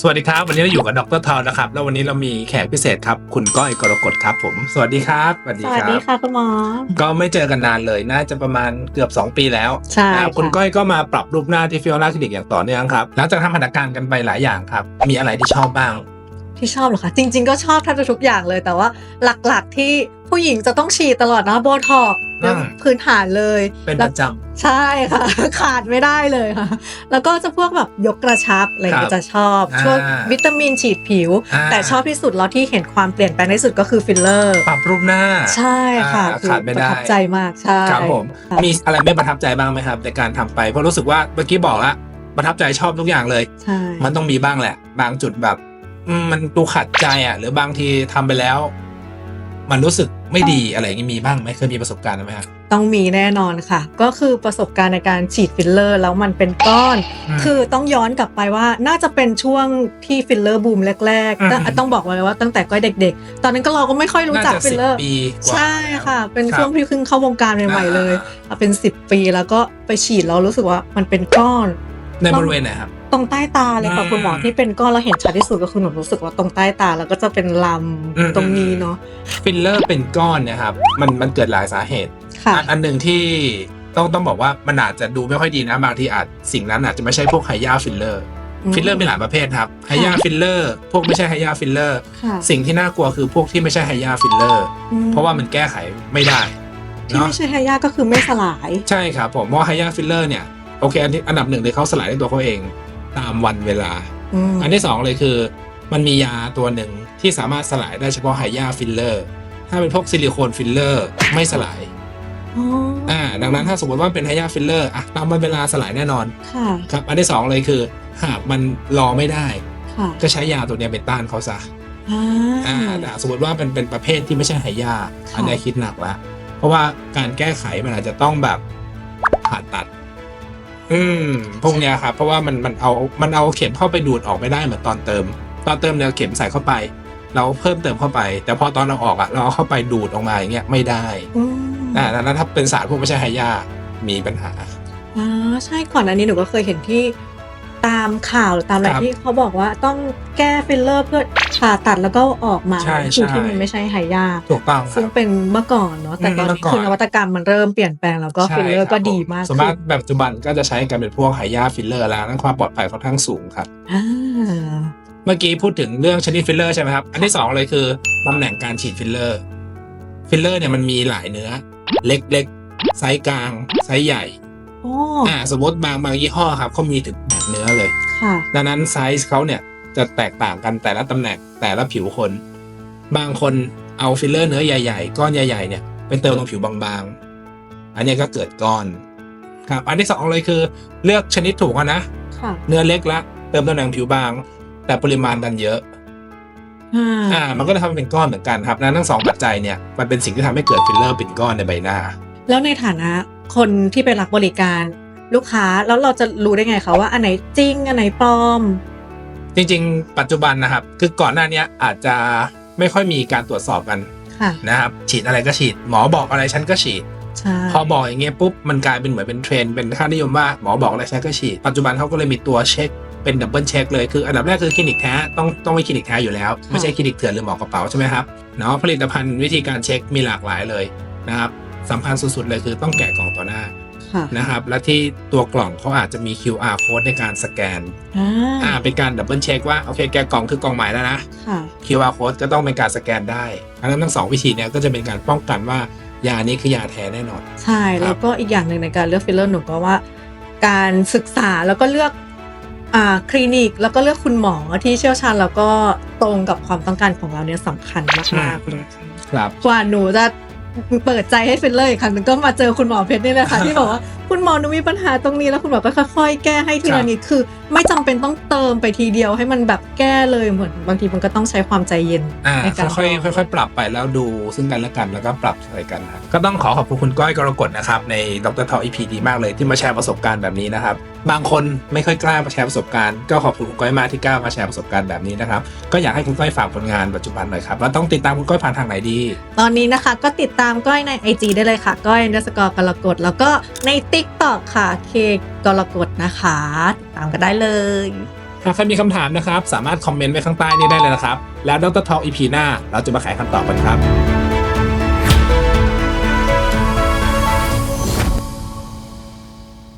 สวัสดีครับ วันนี้เราอยู่กับดรทอนะครับ แล้ววันนี้เรามีแขกพิเศษครับ คุณก้อยกรกฎครับ ผม สวัสดีครับสวัสดีสควัสรัดีบค่ะคุณหมอ ก็ไม่เจอกันนานเลยน่าจะประมาณเกือบ 2 ปีแล้วใช่อ่าค่ะคุณก้อยก็มาปรับรูปหน้าที่ฟิโอลาคลินิกอย่างต่อเนื่องครับหลังจากทำหัตถการกันไปหลายอย่างครับ มีอะไรที่ชอบบ้าง ที่ชอบเหรอคะจริง ๆ ก็ชอบแทบจะทุกอย่างเลยแต่ว่าหลักๆที่ผู้หญิงจะต้องฉีดตลอดนะโบท็อกซ์อ่าพื้นฐานเลยเป็นแล้ปวระจใช่ค่ะ ขาดไม่ได้เลยค่ะ แล้วก็จะพวกแบบยกกระชับอะไรอย่างเงี้ยครับจะชอบอ่าช่วงวิตามินฉีดผิวอ่าแต่ชอบที่สุดแล้วที่เห็นความเปลี่ยนแปลงที่สุดก็คือฟิลเลอร์ำปรับรูปหน้า ใช่ค่ะอ่าคือขาดไม่ได้ประทับใจมากใช่ครับผมค่ะมีอะไรไม่ประทับใจบ้างไหมครับในการทำไปเพราะรู้สึกว่าเมื่อกี้บอกแล้วประทับใจชอบทุกอย่างเลยใช่มันต้องมีบ้างแหละ บางจุดแบบอื มมันดูขัดใจอะ หรือบางทีทำไปแล้ว มันรู้สึกไม่ดีอะไรอย่างนี้มีบ้างไหมเคยมีประสบการณ์ไหมครับต้องมีแน่นอนค่ะ ก็คือประสบการณ์ในการฉีดฟิลเลอร์แล้วมันเป็นก้อนอืมคือต้องย้อนกลับไปว่าน่าจะเป็นช่วงที่ฟิลเลอร์บูมแรกอืมๆต้องต้องบอกไว้เลยว่าตั้งแต่ก้อยเด็ก ๆ ตอนนั้นก็เราก็ไม่ค่อยรู้จักน่าจะฟิลเลอร์10ปีกว่าใช่ค่ะ เป็นครับช่วงที่เพิ่งเข้าวงการใหม่ๆเลยอ่าเป็น 10 ปีแล้วก็ไปฉีดแล้วรู้สึกว่ามันเป็นก้อน ในบริเวณไหนครับ ตรงใต้ตาเลยค่ะอืมคุณหมอที่เป็นก้อนแล้วเห็นชัดที่สุดก็คือหนูรู้สึกว่าตรงใต้ตาแล้วก็จะเป็นลอืมำตรงนี้เนาะฟิลเลอร์เป็นก้อนเนี่ยครับ มันมันเกิดหลายสาเหตุ ค่ะ อันอันหนึ่งที่ต้องต้องบอกว่ามันอาจจะดูไม่ค่อยดีนะ บางทีอาจสิ่งนั้นอาจจะไม่ใช่พวกไฮยาฟิลเลอร์ ฟิลเลอร์มีหลายประเภทครับไฮยาฟิลเลอร์ พวกไม่ใช่ไฮยาฟิลเลอร์ ค่ะสิ่งที่น่ากลัวคือพวกที่ไม่ใช่ไฮยาฟิลเลอร์ อืมเพราะว่ามันแก้ไขไม่ได้ที่เนาะ ไม่ใช่ไฮยาก็คือไม่สลาย ใช่ครับผมเพราะไฮยาฟิลเลอร์เนี่ย โอเคอันที่อันดับหนึ่งเลยเขาสลายด้วยตัวเขาเอง ตามวันเวลาอืมอันที่สองเลยคือ มันมียาตัวหนึ่งที่สามารถสลายได้เฉพาะไฮยาฟิลเลอร์ ถ้าเป็นพวกซิลิโคนฟิลเลอร์ไม่สลายอ๋อออ่าดังนั้นถ้าสมมติว่าเป็นไฮยาฟิลเลอร์อะตามวันเวลาสลายแน่นอนค่ะครับ อันที่สองเลยคือ หากมันรอไม่ได้ค่ะก็ใช้ยาตัวเนี้ยไปต้านเขาซะอ่าอ่าแต่สมมติว่าเป็นเป็นประเภทที่ไม่ใช่ไฮยาค่ะอันนี้คิดหนักละเพราะว่าการแก้ไขมันอาจจะต้องแบบผ่าตัด อืมพวกเนี้ยครับเพราะว่ามันมันเอามันเอาเข็มเข้าไปดูดออกไม่ได้เหมือนตอนเติม ตอนเติมเนี่ยเข็มใส่เข้าไป เราเพิ่มเติมเข้าไป แต่พอตอนเราออกอะเราเอาเข้าไปดูดออกมาอย่างเงี้ยไม่ได้อืมอ่าดังนั้นถ้าเป็นสารพวกไม่ใช่ไฮยามีปัญหาอ่าใช่ก่อนอันนี้หนูก็เคยเห็นที่ ตามข่าวหรือตามอะไรครับที่เขาบอกว่าต้องแก้ฟิลเลอร์เพื่อผ่าตัดแล้วก็ออกมาใช่คือใช่ ที่มันไม่ใช่ไฮยาถูกต้องคซึ่งรับ เป็นเมื่อก่อนเนาะแต่ตอนอืมเมื่นี้อก่อน คือนวัตกรรมมันเริ่มเปลี่ยนแปลงแล้วก็ใช่ฟิลเลอร์คบก็ดีมากส่วนมากขึ้นแบบปัจจุบันก็จะใช้กันเป็นพวกไฮยาฟิลเลอร์แล้วนั่นความปลอดภัยค่อนข้างสูงครับ อ่าเมื่อกี้พูดถึงเรื่องชนิดฟิลเลอร์ใช่ไหมครับ อันที่สองเลยคือตำแหน่งการฉีดฟิลเลอร์ ฟิลเลอร์เนี่ยมันมีหลายเนื้อ เล็กๆ ไซส์กลาง ไซส์ใหญ่โอ้อ่าสมมติบางบางยี่ห้อครับเขามีถึงแปดเนื้อเลย ค่ะ ดังนั้นไซส์เขาเนี่ยจะแตกต่างกันแต่ละตำแหน่งแต่ละผิวคน บางคนเอาฟิลเลอร์เนื้อใหญ่ๆ ก้อนใหญ่ๆเนี่ยไปเติมตรงผิวบางๆ อันเนี้ยก็เกิดก้อนครับ อันที่สองเลยคือเลือกชนิดถูกอะนะค่ะ เนื้อเล็กละเติมตำแหน่งผิวบาง แต่ปริมาณดันเยอะอ่าอ่ามันก็จะทำให้เป็นก้อนเหมือนกันครับนั้นทั้งสองปัจจัยเนี่ยมันเป็นสิ่งที่ทำให้เกิดฟิลเลอร์เป็นก้อนในใบหน้า แล้วในฐานะ คนที่ไปรับบริการลูกค้าแล้วเราจะรู้ได้ไงคะว่าอันไหนจริง อันไหนปลอม จริง ๆ ปัจจุบันนะครับ คือก่อนหน้าเนี้ยอาจจะไม่ค่อยมีการตรวจสอบกันค่ะนะครับฉีดอะไรก็ฉีด หมอบอกอะไรฉันก็ฉีดใช่พอบอกอย่างเงี้ยปุ๊บมันกลายเป็นเหมือนเป็นเทรนด์เป็นค่านิยมว่าหมอบอกอะไรฉันก็ฉีด ปัจจุบันเขาก็เลยมีตัวเช็คเป็นดับเบิลเช็คเลยคืออันดับแรกคือคลินิกแท้ต้องต้องมีคลินิกแท้อยู่แล้ว ไม่ใช่คลินิกเถื่อนหรือหมอกระเป๋าใช่ไหมครับเนาะผลิตภัณฑ์วิธีการเช็คมีหลากหลายเลยนะครับ สำคัญสุดๆเลยคือต้องแกะกล่องต่อหน้าค่ะนะครับ และที่ตัวกล่องเขาอาจจะมี QR code ในการสแกนอ่าอ่าเป็นการดับเบิลเช็คว่าโอเคแกะกล่องคือกล่องใหม่แล้วนะค่ะ QR code ก็ต้องเป็นการสแกนได้อันนั้นทั้งสองวิธีเนี่ยก็จะเป็นการป้องกันว่ายานี้คือยาแท้แน่นอน ใช่แล้วก็อีกอย่างหนึ่งในการเลือกฟิลเลอร์หนูก็ว่า การศึกษาแล้วก็เลือกอ่าคลินิกแล้วก็เลือกคุณหมอที่เชี่ยวชาญแล้วก็ตรงกับความต้องการของเราเนี่ยสำคัญมากๆเลยครับกว่าหนูจะ เปิดใจให้เฟลเลอร์อีกครั้งหนึงก็มาเจอคุณหมอเพชรนี่แหละค่ะที่บอกว่า คุณหมอหนูมีปัญหาตรงนี้แล้วคุณหมอก็ค่อยๆ แก้ให้ทีครัละบนิดคือ ไม่จำเป็นต้องเติมไปทีเดียวให้มันแบบแก้เลยเหมือนบางทีมันก็ต้องใช้ความใจเย็นอ่าในการค่อยๆค่อยๆ ปรับไปแล้วดูซึ่งกันและกันแล้วก็ปรับใส่กันครับก็ต้องขอขอบคุณคุณก้อยกรกฎนะครับในดรทออีพีดีมากเลยที่มาแชร์ประสบการณ์แบบนี้นะครับบางคนไม่ค่อยกล้ามาแชร์ประสบการณ์ ก็ขอบคุณคุณก้อยมากที่กล้ามาแชร์ประสบการณ์แบบนี้นะครับก็อยากให้คุณก้อยฝากผลงานปัจจุบันหน่อยครับว่าต้องติดตามคุณก้อยผ่านทางไหนดี ตอนนี้นะคะก็ติดตามก้อยใน IG ได้เลยค่ะก้อยเดสกอร์กรกฎแล้วก็ใน TikTok ค่ะ เคกรกฎนะคะติดตามกันได้เลย หากใครมีคำถามนะครับ สามารถคอมเมนต์ไว้ข้างใต้นี้ได้เลยนะครับ แล้วดรทอล์กอีพีหน้า เราจะมาไขคำตอบกันครับ